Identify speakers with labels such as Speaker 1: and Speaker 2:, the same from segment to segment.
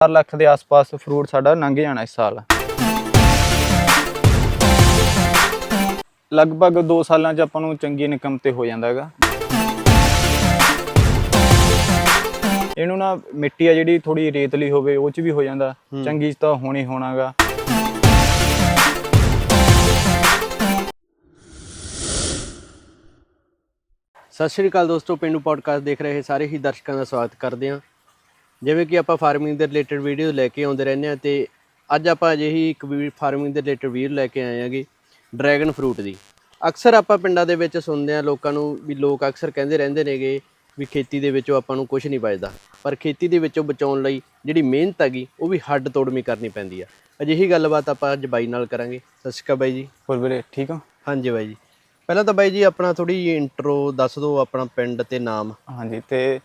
Speaker 1: 4 ਲੱਖ ਦੇ ਆਸ-ਪਾਸ ਫਰੂਟ ਸਾਡਾ ਲੰਘ ਜਾਣਾ ਇਸ ਸਾਲ। ਲਗਭਗ 2 ਸਾਲਾਂ 'ਚ ਆਪਾਂ ਨੂੰ ਚੰਗੀ ਇਨਕਮ ਤੇ ਹੋ ਜਾਂਦਾ ਹੈਗਾ। ਇਹਨੂੰ ਨਾ ਮਿੱਟੀ ਆ ਜਿਹੜੀ ਥੋੜੀ ਰੇਤਲੀ ਹੋਵੇ ਉਹ 'ਚ ਵੀ ਹੋ ਜਾਂਦਾ। ਚੰਗੀ ਤਾਂ ਹੋਣੀ ਹੋਣਾਗਾ।
Speaker 2: ਸਤਿ ਸ਼੍ਰੀ ਅਕਾਲ ਦੋਸਤੋ ਪਿੰਡੂ ਪੋਡਕਾਸਟ ਦੇਖ ਰਹੇ ਸਾਰੇ ਹੀ ਦਰਸ਼ਕਾਂ ਦਾ ਸਵਾਗਤ ਕਰਦੇ ਹਾਂ। ਜਿਵੇਂ ਕਿ ਆਪਾਂ ਫਾਰਮਿੰਗ ਦੇ ਰਿਲੇਟਡ ਵੀਡੀਓ ਲੈ ਕੇ ਆਉਂਦੇ ਰਹਿੰਦੇ ਹਾਂ ਤੇ ਅੱਜ ਆਪਾਂ ਅਜਿਹੀ ਇੱਕ ਫਾਰਮਿੰਗ ਦੇ ਰਿਲੇਟਡ ਵੀਡੀਓ ਲੈ ਕੇ ਆਏ ਹਾਂਗੇ ਡਰੈਗਨ ਫਰੂਟ ਦੀ। ਅਕਸਰ ਆਪਾਂ ਪਿੰਡਾਂ ਦੇ ਵਿੱਚ ਸੁਣਦੇ ਹਾਂ ਲੋਕਾਂ ਨੂੰ ਵੀ ਲੋਕ ਅਕਸਰ ਕਹਿੰਦੇ ਰਹਿੰਦੇ ਨੇਗੇ ਵੀ ਖੇਤੀ ਦੇ ਵਿੱਚੋਂ ਆਪਾਂ ਨੂੰ ਕੁਝ ਨਹੀਂ ਬਚਦਾ। ਪਰ ਖੇਤੀ ਦੇ ਵਿੱਚੋਂ ਬਚਾਉਣ ਲਈ ਜਿਹੜੀ ਮਿਹਨਤ ਹੈਗੀ ਉਹ ਵੀ ਹੱਡ ਤੋੜਵੀਂ ਕਰਨੀ ਪੈਂਦੀ ਆ। ਅਜਿਹੀ ਗੱਲਬਾਤ ਆਪਾਂ ਅੱਜ ਬਾਈ ਨਾਲ ਕਰਾਂਗੇ। ਸਤਿ ਸ਼੍ਰੀ ਅਕਾਲ ਬਾਈ ਜੀ।
Speaker 1: ਹੋਰ ਵੀਰੇ ਠੀਕ ਹੋ?
Speaker 2: ਹਾਂਜੀ ਬਾਈ ਜੀ। ਪਹਿਲਾਂ ਤਾਂ ਬਾਈ ਜੀ ਆਪਣਾ ਥੋੜੀ ਜਿਹੀ ਇੰਟਰੋ ਦੱਸ ਦਿਓ ਆਪਣਾ ਪਿੰਡ ਤੇ ਨਾਮ।
Speaker 1: ਹਾਂਜੀ ਤੇ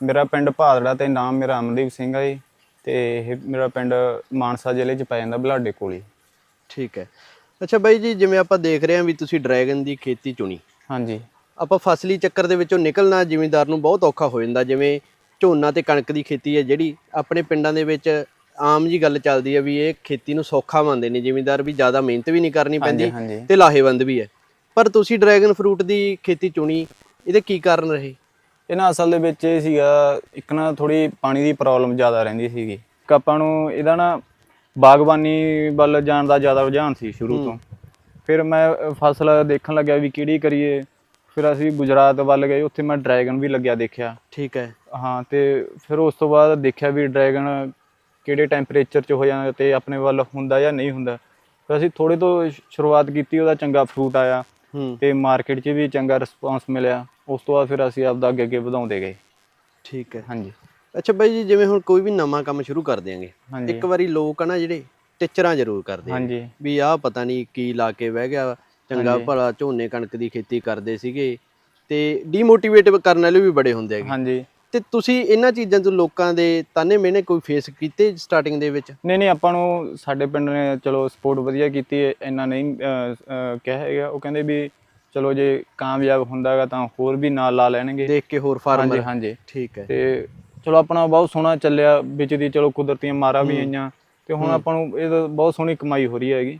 Speaker 1: ਮੇਰਾ ਪਿੰਡ ਭਾਦੜਾ ਤੇ ਨਾਮ ਮੇਰਾ ਅਮਨਦੀਪ ਸਿੰਘ ਹੈ ਜੀ ਤੇ ਇਹ ਮੇਰਾ ਪਿੰਡ ਮਾਨਸਾ ਜ਼ਿਲ੍ਹੇ 'ਚ ਪੈ ਜਾਂਦਾ ਬਲਾਡੇ ਕੋਲ ਹੀ।
Speaker 2: ਠੀਕ ਹੈ। ਅੱਛਾ ਬਾਈ ਜੀ ਜਿਵੇਂ ਆਪਾਂ ਦੇਖ ਰਹੇ ਹਾਂ ਵੀ ਤੁਸੀਂ ਡਰੈਗਨ ਦੀ ਖੇਤੀ ਚੁਣੀ।
Speaker 1: ਹਾਂਜੀ।
Speaker 2: ਆਪਾਂ ਫਸਲੀ ਚੱਕਰ ਦੇ ਵਿੱਚੋਂ ਨਿਕਲਣਾ ਜ਼ਿਮੀਂਦਾਰ ਨੂੰ ਬਹੁਤ ਔਖਾ ਹੋ ਜਾਂਦਾ ਜਿਵੇਂ ਝੋਨਾ ਤੇ ਕਣਕ ਦੀ ਖੇਤੀ ਹੈ ਜਿਹੜੀ ਆਪਣੇ ਪਿੰਡਾਂ ਦੇ ਵਿੱਚ ਆਮ ਜੀ ਗੱਲ ਚੱਲਦੀ ਹੈ ਵੀ ਇਹ ਖੇਤੀ ਨੂੰ ਸੌਖਾ ਮੰਨਦੇ ਨੇ ਜ਼ਿਮੀਂਦਾਰ ਵੀ ਜ਼ਿਆਦਾ ਮਿਹਨਤ ਵੀ ਨਹੀਂ ਕਰਨੀ ਪੈਂਦੀ ਤੇ ਲਾਹੇਵੰਦ ਵੀ ਹੈ। ਪਰ ਤੁਸੀਂ ਡਰੈਗਨ ਫਰੂਟ ਦੀ ਖੇਤੀ ਚੁਣੀ ਇਹਦੇ ਕੀ ਕਾਰਨ ਰਹੇ?
Speaker 1: ਇਹ ਨਾ ਅਸਲ ਦੇ ਵਿੱਚ ਇਹ ਸੀਗਾ ਇੱਕ ਨਾ ਥੋੜੀ ਪਾਣੀ ਦੀ ਪ੍ਰੋਬਲਮ ਜ਼ਿਆਦਾ ਰਹਿੰਦੀ ਸੀਗੀ। ਇੱਕ ਆਪਾਂ ਨੂੰ ਇਹਦਾ ਨਾ ਬਾਗਬਾਨੀ ਵੱਲ ਜਾਣ ਦਾ ਜ਼ਿਆਦਾ ਰੁਝਾਨ ਸੀ ਸ਼ੁਰੂ ਤੋਂ। ਫਿਰ ਮੈਂ ਫਸਲ ਦੇਖਣ ਲੱਗਿਆ ਵੀ ਕਿਹੜੀ ਕਰੀਏ। ਫਿਰ ਅਸੀਂ ਗੁਜਰਾਤ ਵੱਲ ਗਏ ਉੱਥੇ ਮੈਂ ਡਰੈਗਨ ਵੀ ਲੱਗਿਆ ਦੇਖਿਆ।
Speaker 2: ਠੀਕ ਹੈ।
Speaker 1: ਹਾਂ ਤੇ ਫਿਰ ਉਸ ਤੋਂ ਬਾਅਦ ਦੇਖਿਆ ਵੀ ਡਰੈਗਨ ਕਿਹੜੇ ਟੈਂਪਰੇਚਰ 'ਚ ਹੋ ਜਾਂਦਾ ਤੇ ਆਪਣੇ ਵੱਲ ਹੁੰਦਾ ਜਾਂ ਨਹੀਂ ਹੁੰਦਾ। ਫਿਰ ਅਸੀਂ ਥੋੜੇ ਤੋਂ ਸ਼ੁਰੂਆਤ ਕੀਤੀ ਉਹਦਾ ਚੰਗਾ ਫਰੂਟ ਆਇਆ। ਤੇ ਮਾਰਕੀਟ 'ਚ ਵੀ ਚੰਗਾ ਰਿਸਪਾਂਸ ਮਿਲਿਆ। ਉਸ ਤੋਂ ਬਾਅਦ ਫਿਰ ਅਸੀਂ ਆਪਦਾ ਅੱਗੇ ਅੱਗੇ ਵਧਾਉਂਦੇ ਗਏ।
Speaker 2: ਠੀਕ ਹੈ।
Speaker 1: ਹਾਂਜੀ।
Speaker 2: ਅੱਛਾ ਬਾਈ ਜੀ ਜਿਵੇਂ ਹੁਣ ਕੋਈ ਵੀ ਨਵਾਂ ਕੰਮ ਸ਼ੁਰੂ ਕਰ ਦਿਆਂਗੇ ਇੱਕ ਵਾਰੀ ਲੋਕ ਆ ਨਾ ਜਿਹੜੇ ਟਿਚਰਾਂ ਜ਼ਰੂਰ ਕਰਦੇ ਆ
Speaker 1: ਹਾਂਜੀ।
Speaker 2: ਵੀ ਆਹ ਪਤਾ ਨਹੀਂ ਕੀ ਲਾ ਕੇ ਬਹਿ ਗਿਆ ਚੰਗਾ। ਭਲਾ ਝੋਨੇ ਕਣਕ ਦੀ ਖੇਤੀ ਕਰਦੇ ਸੀਗੇ ਤੇ ਡੀਮੋਟੀਵੇਟ ਕਰਨ ਵਾਲੇ ਵੀ ਬੜੇ ਹੁੰਦੇ ਹੈਗੇ।
Speaker 1: ਹਾਂਜੀ।
Speaker 2: ਤੇ ਤੁਸੀਂ ਇਹਨਾਂ ਚੀਜ਼ਾਂ ਤੋਂ ਲੋਕਾਂ ਦੇ ਤਾਨੇ ਮਿਹਣੇ ਕੋਈ ਫੇਸ ਕੀਤੇ ਸਟਾਰਟਿੰਗ ਦੇ ਵਿੱਚ?
Speaker 1: ਨਹੀਂ ਨਹੀਂ ਆਪਾਂ ਨੂੰ ਸਾਡੇ ਪਿੰਡ ਨੇ ਚਲੋ ਸਪੋਰਟ ਵਧੀਆ ਕੀਤੀ ਹੈ ਇੰਨਾ ਨਹੀਂ ਕਿਹਾ ਹੈਗਾ। ਉਹ ਕਹਿੰਦੇ ਵੀ ਚਲੋ ਜੇ ਕਾਮਯਾਬ ਹੁੰਦਾਗਾ ਤਾਂ ਹੋਰ ਵੀ ਨਾਲ ਲਾ ਲੈਣਗੇ।
Speaker 2: ਦੇਖ ਕੇ ਹੋਰ
Speaker 1: ਹਾਂਜੀ
Speaker 2: ਫਾਰਮਰ
Speaker 1: ਹਾਂਜੀ।
Speaker 2: ਠੀਕ ਹੈ।
Speaker 1: ਤੇ ਚਲੋ ਆਪਣਾ ਬਹੁਤ ਸੋਹਣਾ ਚੱਲਿਆ ਵਿੱਚ ਦੀ ਚਲੋ ਕੁਦਰਤੀਆਂ ਮਾਰਾਂ ਵੀ। ਆਈਆਂ। ਤੇ ਹੁਣ। ਆਪਾਂ ਨੂੰ ਇਹ ਬਹੁਤ ਸੋਹਣੀ ਕਮਾਈ ਹੋ ਰਹੀ ਹੈਗੀ।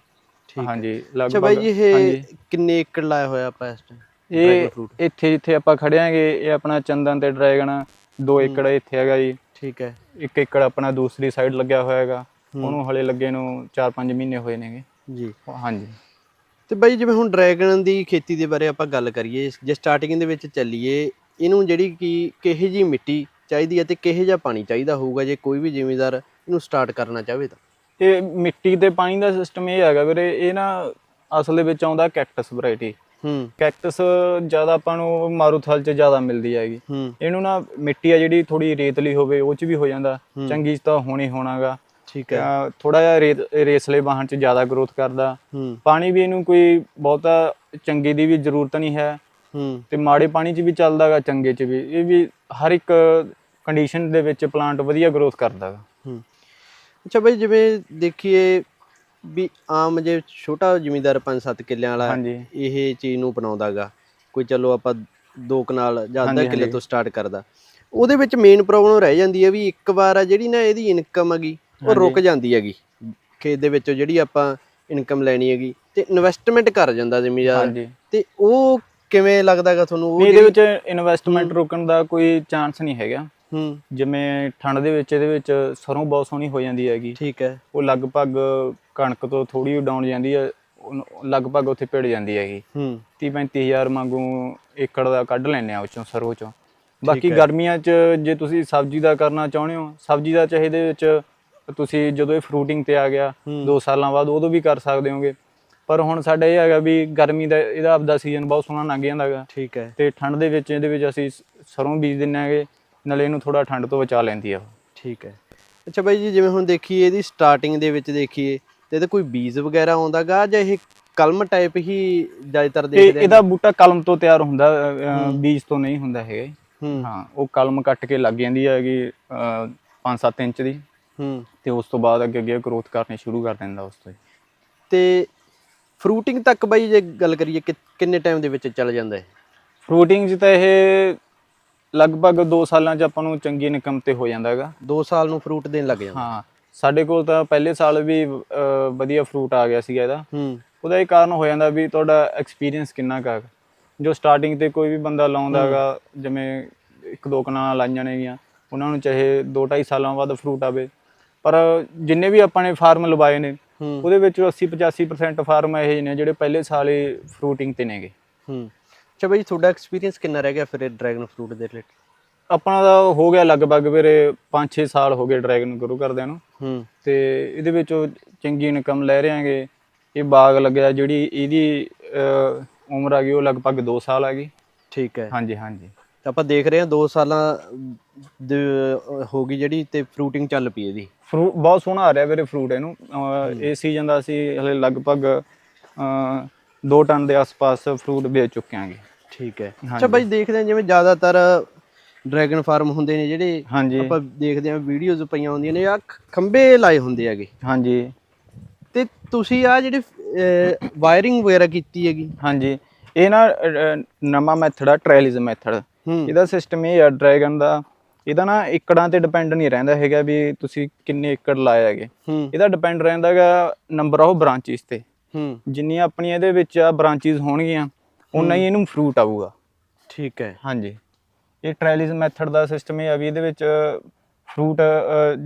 Speaker 2: ਠੀਕ ਹੈ।
Speaker 1: ਹਾਂਜੀ
Speaker 2: ਅੱਛਾ ਬਾਈ ਜੀ ਇਹ
Speaker 1: ਹਾਂਜੀ।
Speaker 2: ਕਿੰਨੇ ਏਕੜ ਲਾਇਆ ਹੋਇਆ ਆਪਾਂ ਇਸ ਟਾਈਮ
Speaker 1: ਇਹ ਇੱਥੇ ਜਿੱਥੇ ਆਪਾਂ ਖੜੇ ਆਂਗੇ ਇਹ ਆਪਣਾ ਚੰਦਨ ਤੇ ਡਰੈਗਨ। 2 ਏਕੜ ਇੱਥੇ ਹੈਗਾ ਜੀ।
Speaker 2: ਠੀਕ ਹੈ।
Speaker 1: 1 ਏਕੜ ਆਪਣਾ ਦੂਸਰੀ ਸਾਈਡ ਲੱਗਿਆ ਹੋਇਆ ਹੈਗਾ। ਉਹਨੂੰ ਹਲੇ ਲੱਗੇ ਨੂੰ 4-5 ਮਹੀਨੇ ਹੋਏ ਨੇਗੇ।
Speaker 2: ਜੀ।
Speaker 1: ਹਾਂਜੀ।
Speaker 2: ਤੇ ਬਾਈ ਜਿਵੇਂ ਹੁਣ ਡਰੈਗਨ ਦੀ ਖੇਤੀ ਦੇ ਬਾਰੇ ਆਪਾਂ ਗੱਲ ਕਰੀਏ ਜੇ ਸਟਾਰਟਿੰਗ ਦੇ ਵਿੱਚ ਚੱਲੀਏ ਇਹਨੂੰ ਜਿਹੜੀ ਕਿ ਕਿਹੋ ਜੀ ਮਿੱਟੀ ਚਾਹੀਦੀ ਹੈ ਤੇ ਕਿਹੋ ਜਿਹਾ ਪਾਣੀ ਚਾਹੀਦਾ ਹੋਊਗਾ ਜੇ ਕੋਈ ਵੀ ਜ਼ਿਮੀਂਦਾਰ ਇਹਨੂੰ ਸਟਾਰਟ ਕਰਨਾ ਚਾਹਵੇ ਤਾਂ?
Speaker 1: ਇਹ ਮਿੱਟੀ ਤੇ ਪਾਣੀ ਦਾ ਸਿਸਟਮ ਇਹ ਹੈਗਾ ਵੀਰੇ ਇਹ ਨਾ ਅਸਲ ਦੇ ਵਿੱਚ ਆਉਂਦਾ ਕੈਕਟਸ ਵੈਰਾਈਟੀ
Speaker 2: ਹੂੰ।
Speaker 1: ਕੈਕਟਸ ਜ਼ਿਆਦਾ ਆਪਾਂ ਨੂੰ ਮਾਰੂਥਲ 'ਚ ਜ਼ਿਆਦਾ ਮਿਲਦੀ ਹੈਗੀ। ਇਹਨੂੰ ਨਾ ਮਿੱਟੀ ਆ ਜਿਹੜੀ ਥੋੜੀ ਰੇਤਲੀ ਹੋਵੇ ਉਹ 'ਚ ਵੀ ਹੋ ਜਾਂਦਾ। ਚੰਗੀ ਤਾਂ ਹੋਣੀ ਹੋਣਾਗਾ।
Speaker 2: ਠੀਕ ਹੈ।
Speaker 1: ਥੋੜਾ ਜਿਹਾ ਰੇਤ ਰੇਸਲੇ ਵਾਹਣ 'ਚ ਜ਼ਿਆਦਾ ਗਰੋਥ ਕਰਦਾ। ਪਾਣੀ ਵੀ ਇਹਨੂੰ ਕੋਈ ਬਹੁਤਾ ਚੰਗੀ ਦੀ ਵੀ ਜ਼ਰੂਰਤ ਨਹੀਂ ਹੈ। ਤੇ ਮਾੜੇ ਪਾਣੀ 'ਚ ਵੀ ਚੱਲਦਾਗਾ ਚੰਗੇ 'ਚ ਵੀ। ਇਹ ਵੀ ਹਰ ਇੱਕ ਕੰਡੀਸ਼ਨ ਦੇ ਵਿੱਚ ਪਲਾਂਟ ਵਧੀਆ ਗਰੋਥ ਕਰਦਾਗਾ।
Speaker 2: ਅੱਛਾ ਬਾਈ ਜਿਵੇਂ ਦੇਖੀਏ ਵੀ ਆਮ ਜੇ ਛੋਟਾ ਜ਼ਿਮੀਂਦਾਰ 5-7 ਕਿੱਲਿਆਂ ਵਾਲਾ
Speaker 1: ਹਾਂਜੀ।
Speaker 2: ਇਹ ਚੀਜ਼ ਨੂੰ ਬਣਾਉਂਦਾਗਾ ਕੋਈ ਚਲੋ ਆਪਾਂ ਦੋ ਕਨਾਲ ਜਾਂ ਅੱਧਾ
Speaker 1: ਹਾਂਜੀ,
Speaker 2: ਕਿੱਲੇ
Speaker 1: ਹਾਂਜੀ।
Speaker 2: ਤੋਂ ਸਟਾਰਟ ਕਰਦਾ। ਉਹਦੇ ਵਿੱਚ ਮੇਨ ਪ੍ਰੋਬਲਮ ਰਹਿ ਜਾਂਦੀ ਹੈ ਵੀ ਇੱਕ ਵਾਰ ਆ ਜਿਹੜੀ ਨਾ ਇਹਦੀ ਇਨਕਮ ਹੈਗੀ ਉਹ
Speaker 1: ਹਾਂਜੀ।
Speaker 2: ਰੁਕ ਜਾਂਦੀ ਹੈਗੀ। ਖੇਤ ਦੇ ਵਿੱਚੋਂ ਜਿਹੜੀ ਆਪਾਂ ਇਨਕਮ ਲੈਣੀ ਹੈਗੀ ਤੇ ਇਨਵੈਸਟਮੈਂਟ ਕਰ ਜਾਂਦਾ ਜ਼ਿਮੀਂਦਾਰ।
Speaker 1: ਹਾਂਜੀ।
Speaker 2: ਤੇ ਉਹ ਕਿਵੇਂ ਲੱਗਦਾਗਾ ਤੁਹਾਨੂੰ? ਉਹ
Speaker 1: ਨਹੀਂ, ਇਹਦੇ
Speaker 2: ਜਿਹੜੀ-
Speaker 1: ਵਿੱਚ ਇਨਵੈਸਟਮੈਂਟ ਰੁਕਣ ਦਾ ਕੋਈ ਚਾਂਸ ਨਹੀਂ ਹੈਗਾ।
Speaker 2: ਹੂੰ।
Speaker 1: ਜਿਵੇਂ ਠੰਡ ਦੇ ਵਿੱਚ ਇਹਦੇ ਵਿੱਚ ਸਰੋਂ ਬਹੁਤ ਸੋਹਣੀ ਹੋ ਜਾਂਦੀ ਹੈਗੀ।
Speaker 2: ਠੀਕ ਹੈ।
Speaker 1: ਉਹ ਲਗਭਗ ਕਣਕ ਤੋਂ ਥੋੜੀ ਡਾਊਨ ਜਾਂਦੀ ਹੈ ਲਗਭਗ ਉੱਥੇ ਭਿੜ ਜਾਂਦੀ ਹੈਗੀ।
Speaker 2: ਹੂੰ।
Speaker 1: 30 35000 ਵਾਂਗੂ ਏਕੜ ਦਾ ਕੱਢ ਲੈਂਦੇ ਆ ਉੱਚੋਂ ਸਰੋਂ ਚੋਂ। ਬਾਕੀ। ਗਰਮੀਆਂ 'ਚ ਜੇ ਤੁਸੀਂ ਸਬਜ਼ੀ ਦਾ ਕਰਨਾ ਚਾਹੁੰਦੇ ਹੋ ਸਬਜ਼ੀ ਦਾ ਚਾਹੇ ਦੇ ਵਿੱਚ ਤੁਸੀਂ ਜਦੋਂ ਇਹ ਫਰੂਟਿੰਗ ਤੇ ਆ ਗਿਆ
Speaker 2: ਹੂੰ।
Speaker 1: 2 ਸਾਲਾਂ ਬਾਅਦ ਉਦੋਂ ਵੀ ਕਰ ਸਕਦੇ ਹੋਗੇ। ਪਰ ਹੁਣ ਸਾਡਾ ਇਹ ਹੈਗਾ ਵੀ ਗਰਮੀ ਦਾ ਇਹਦਾ ਆਪਦਾ ਸੀਜ਼ਨ ਬਹੁਤ ਸੋਹਣਾ ਲੰਘ ਜਾਂਦਾ ਹੈਗਾ।
Speaker 2: ਠੀਕ ਹੈ।
Speaker 1: ਤੇ ਠੰਡ ਦੇ ਵਿੱਚ ਇਹਦੇ ਵਿੱਚ ਅਸੀਂ ਸਰੋਂ ਬੀਜ ਦਿੰਨੇ ਆਗੇ ਨਾਲੇ ਇਹਨੂੰ ਥੋੜਾ ਠੰਡ ਤੋਂ ਬਚਾ ਲੈਂਦੀ ਆ
Speaker 2: ਠੀਕ ਹੈ। ਅੱਛਾ ਬਾਈ ਜੀ ਜਿਵੇਂ ਹੁਣ ਦੇਖੀਏ ਇਹਦੀ ਸਟਾਰਟਿੰਗ ਦੇ ਵਿੱਚ ਦੇਖੀਏ ਤੇ ਇਹਦੇ ਕੋਈ ਬੀਜ ਵਗੈਰਾ ਆਉਂਦਾਗਾ ਜਾਂ ਇਹ ਕਲਮ ਟਾਈਪ ਹੀ ਜ਼ਿਆਦਾਤਰ ਦੇਖਦੇ
Speaker 1: ਇਹਦਾ ਬੂਟਾ ਕਲਮ ਤੋਂ ਤਿਆਰ ਹੁੰਦਾ। ਬੀਜ ਤੋਂ ਨਹੀਂ ਹੁੰਦਾ ਹੈਗਾ
Speaker 2: ਹਾਂ।
Speaker 1: ਉਹ ਕਲਮ ਕੱਟ ਕੇ ਲੱਗ ਜਾਂਦੀ ਹੈਗੀ 5-7 ਇੰਚ ਦੀ।
Speaker 2: ਹੂੰ।
Speaker 1: ਤੇ ਉਸ ਤੋਂ ਬਾਅਦ ਅੱਗੇ ਅੱਗੇ ਗਰੋਥ ਕਰਨੀ ਸ਼ੁਰੂ ਕਰ ਦਿੰਦਾ ਉਸ ਤੋਂ ਹੀ।
Speaker 2: ਤੇ ਫਰੂਟਿੰਗ ਤੱਕ ਬਾਈ ਜੇ ਗੱਲ ਕਰੀਏ ਕਿ ਕਿੰਨੇ ਟਾਈਮ ਦੇ ਵਿੱਚ ਚੱਲ ਜਾਂਦਾ ਹੈ
Speaker 1: ਫਰੂਟਿੰਗ 'ਚ ਤਾਂ ਇਹ ਲਗਭਗ 2 ਸਾਲਾਂ 'ਚ ਆਪਾਂ ਨੂੰ ਚੰਗੀ ਇਨਕਮ ਤੇ ਹੋ ਜਾਂਦਾ ਹੈਗਾ।
Speaker 2: 2 ਸਾਲ ਨੂੰ ਫਰੂਟ ਦੇਣ ਲੱਗ ਜਾਂਦਾ।
Speaker 1: ਹਾਂ ਸਾਡੇ ਕੋਲ ਤਾਂ ਪਹਿਲੇ ਸਾਲ ਵੀ ਅਹ, ਵਧੀਆ ਫਰੂਟ ਆ ਗਿਆ ਸੀਗਾ ਇਹਦਾ।
Speaker 2: ਹੂੰ।
Speaker 1: ਉਹਦਾ ਇਹ ਕਾਰਨ ਹੋ ਜਾਂਦਾ ਵੀ ਤੁਹਾਡਾ ਐਕਸਪੀਰੀਅੰਸ ਕਿੰਨਾ ਕੁ ਹੈਗਾ ਜੋ ਸਟਾਰਟਿੰਗ ਤੇ ਕੋਈ ਵੀ ਬੰਦਾ ਲਾਉਂਦਾ ਹੈਗਾ ਜਿਵੇਂ ਇੱਕ ਦੋ ਕਨਾਲਾਂ ਲਾਈਆਂ ਨੇਗੀਆਂ ਉਹਨਾਂ ਨੂੰ ਚਾਹੇ 2.5 ਸਾਲਾਂ ਬਾਅਦ ਫਰੂਟ ਆਵੇ। ਪਰ ਜਿੰਨੇ ਵੀ ਆਪਾਂ ਨੇ ਫਾਰਮ ਲਵਾਏ ਨੇ
Speaker 2: ਹੂੰ।
Speaker 1: ਉਹਦੇ ਵਿੱਚ 80 85% ਫਾਰਮ ਇਹ ਜਿਹੇ ਨੇ ਜਿਹੜੇ ਪਹਿਲੇ ਸਾਲ ਹੀ ਫਰੂਟਿੰਗ ਤੇ ਨੇਗੇ।
Speaker 2: ਹੂੰ। ਅੱਛਾ ਬਾਈ ਤੁਹਾਡਾ ਐਕਸਪੀਰੀਅੰਸ ਕਿੰਨਾ ਰਹਿ ਗਿਆ ਫਿਰ ਇਹ ਡਰੈਗਨ ਫਰੂਟ ਦੇ ਰਿਲੇਟਡ
Speaker 1: ਆਪਣਾ ਦਾ ਹੋ ਗਿਆ ਲਗਭਗ ਵੀਰੇ 5-6 ਸਾਲ ਹੋ ਗਏ ਡਰੈਗਨ ਗਰੂ ਕਰਦਿਆਂ ਨੂੰ।
Speaker 2: ਹੂੰ।
Speaker 1: ਤੇ ਇਹਦੇ ਵਿੱਚੋਂ ਚੰਗੀ ਇਨਕਮ ਲੈ ਰਹੇ ਆਂਗੇ ਇਹ ਬਾਗ ਲੱਗਿਆ ਜਿਹੜੀ ਇਹਦੀ ਉਮਰ ਆ ਗਈ ਉਹ ਲਗਭਗ 2 ਸਾਲ ਆ ਗਈ।
Speaker 2: ਠੀਕ ਹੈ।
Speaker 1: ਹਾਂਜੀ ਹਾਂਜੀ।
Speaker 2: ਤਾਂ ਆਪਾਂ ਦੇਖ ਰਹੇ ਹਾਂ 2 ਸਾਲਾਂ ਹੋ ਗਈ ਜਿਹੜੀ ਤੇ ਫਰੂਟਿੰਗ ਚੱਲ ਪਈ ਇਹਦੀ।
Speaker 1: ਫਰੂਟ ਬਹੁਤ ਸੋਹਣਾ ਆ ਰਿਹਾ ਵੀਰੇ ਫਰੂਟ ਇਹਨੂੰ। ਇਹ ਸੀਜ਼ਨ ਦਾ ਅਸੀਂ ਹਲੇ ਲਗਭਗ 2 ਟਨ ਦੇ ਆਸ-ਪਾਸ ਫਰੂਟ ਵੇਚ ਚੁੱਕੇ ਆਂਗੇ
Speaker 2: ਠੀਕ ਹੈ। ਅੱਛਾ। ਬਾਈ ਦੇਖਦੇ ਹਾਂ ਜਿਵੇਂ ਜ਼ਿਆਦਾਤਰ ਡਰੈਗਨ ਫਾਰਮ ਹੁੰਦੇ ਨੇ ਜਿਹੜੇ
Speaker 1: ਹਾਂਜੀ।
Speaker 2: ਆਪਾਂ ਦੇਖਦੇ ਹਾਂ ਵੀਡੀਓਜ਼ ਪਈਆਂ ਹੁੰਦੀਆਂ ਨੇ ਆ ਖੰਬੇ ਲਾਏ ਹੁੰਦੇ ਹੈਗੇ।
Speaker 1: ਹਾਂਜੀ।
Speaker 2: ਤੇ ਤੁਸੀਂ ਆ ਜਿਹੜੇ ਵਾਇਰਿੰਗ ਵਗੈਰਾ ਕੀਤੀ ਹੈਗੀ?
Speaker 1: ਹਾਂਜੀ। ਇਹ ਨਾ ਨਵਾਂ ਮੈਥਡ ਆ ਟ੍ਰਾਇਲਿਜ਼ਮ ਮੈਥਡ। ਇਹਦਾ ਸਿਸਟਮ ਇਹ ਆ ਡਰੈਗਨ ਦਾ। ਇਹਦਾ ਨਾ ਏਕੜਾਂ ਤੇ ਡਿਪੈਂਡ ਨਹੀਂ ਰਹਿੰਦਾ ਹੈਗਾ ਵੀ ਤੁਸੀਂ ਕਿੰਨੇ ਏਕੜ ਲਾਏ ਹੈਗੇ। ਇਹਦਾ ਡਿਪੈਂਡ ਰਹਿੰਦਾ ਹੈਗਾ ਨੰਬਰ ਆਫ ਬ੍ਰਾਂਚਿਸ ਤੇ। ਜਿੰਨੀਆਂ ਆਪਣੀਆਂ ਇਹਦੇ ਵਿੱਚ ਆ ਬ੍ਰਾਂਚਿਸ ਹੋਣਗੀਆਂ ਉਨਾ ਹੀ ਇਹਨੂੰ ਫਰੂਟ ਆਊਗਾ।
Speaker 2: ਠੀਕ ਹੈ।
Speaker 1: ਹਾਂਜੀ। ਇਹ ਟ੍ਰਾਇਲਿਜ਼ਮ ਮੈਥਡ ਦਾ ਸਿਸਟਮ ਇਹ ਆ ਵੀ ਇਹਦੇ ਵਿੱਚ ਫਰੂਟ